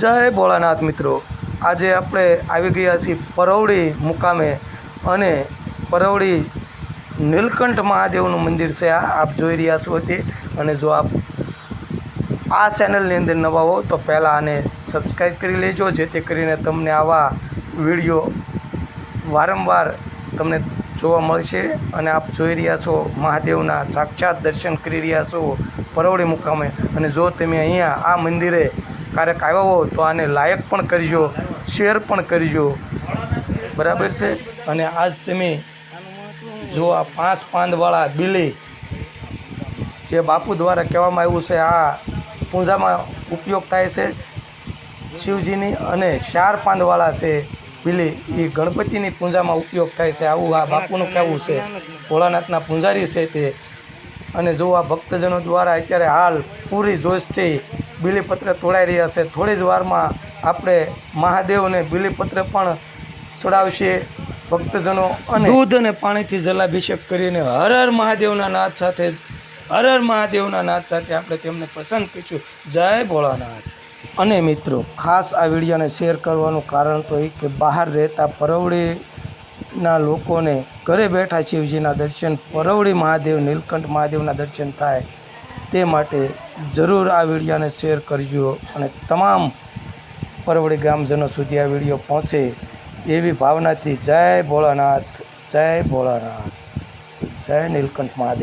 જય ભોળાનાથ મિત્રો. આજે આપણે આવી ગયા છીએ પરવડી મુકામે અને પરવડી નીલકંઠ મહાદેવનું મંદિર છે. આ આપ જોઈ રહ્યા છો તે. અને જો આપ આ ચેનલની અંદર નવા હો, તો પહેલાં આને સબસ્ક્રાઈબ કરી લેજો, જેથી કરીને તમને આવા વીડિયો વારંવાર તમને જોવા મળશે. અને આપ જોઈ રહ્યા છો મહાદેવના સાક્ષાત દર્શન કરી રહ્યા છો પરવડી મુકામે. અને જો તમે અહીંયા આ મંદિરે ક્યારેક આવ્યા હો તો આને લાયક પણ કરજો શેર પણ કરજો. બરાબર છે? અને આજ તમે જો આ પાંચ પાંદવાળા બિલી જે બાપુ દ્વારા કહેવામાં આવ્યું છે, આ પૂજામાં ઉપયોગ થાય છે, શિવજીની અને ચાર પાંદવાળા છે બિલી, એ ગણપતિની પૂજામાં ઉપયોગ થાય છે. આવું આ બાપુનું કહેવું છે. ભોળાનાથના પૂંજારી છે તે. અને જો આ ભક્તજનો દ્વારા અત્યારે હાલ પૂરી જોશથી બિલીપત્ર તોડાઈ રહ્યા છે. થોડી જ વારમાં આપણે મહાદેવને બિલીપત્ર પણ ચડાવશે ભક્તજનો અને દૂધ અને પાણીથી જલાભિષેક કરીને હર હર મહાદેવના નાદ સાથે હર હર મહાદેવના નાદ સાથે આપણે તેમને પસંદ કરીશું. જય ભોળાનાથ. અને મિત્રો ખાસ આ વિડીયોને શેર કરવાનું કારણ તો એ કે બહાર રહેતા પરવડીના લોકોને ઘરે બેઠા શિવજીના દર્શન પરવડી મહાદેવ નીલકંઠ મહાદેવના દર્શન થાય તે માટે જરૂર આ વિડીયોને શેર કરજો અને તમામ પરવડી ગ્રામજનો સુધી આ વીડિયો પહોંચે એવી ભાવનાથી જય ભોળાનાથ જય ભોળાનાથ. જય નીલકંઠ મહાદેવ.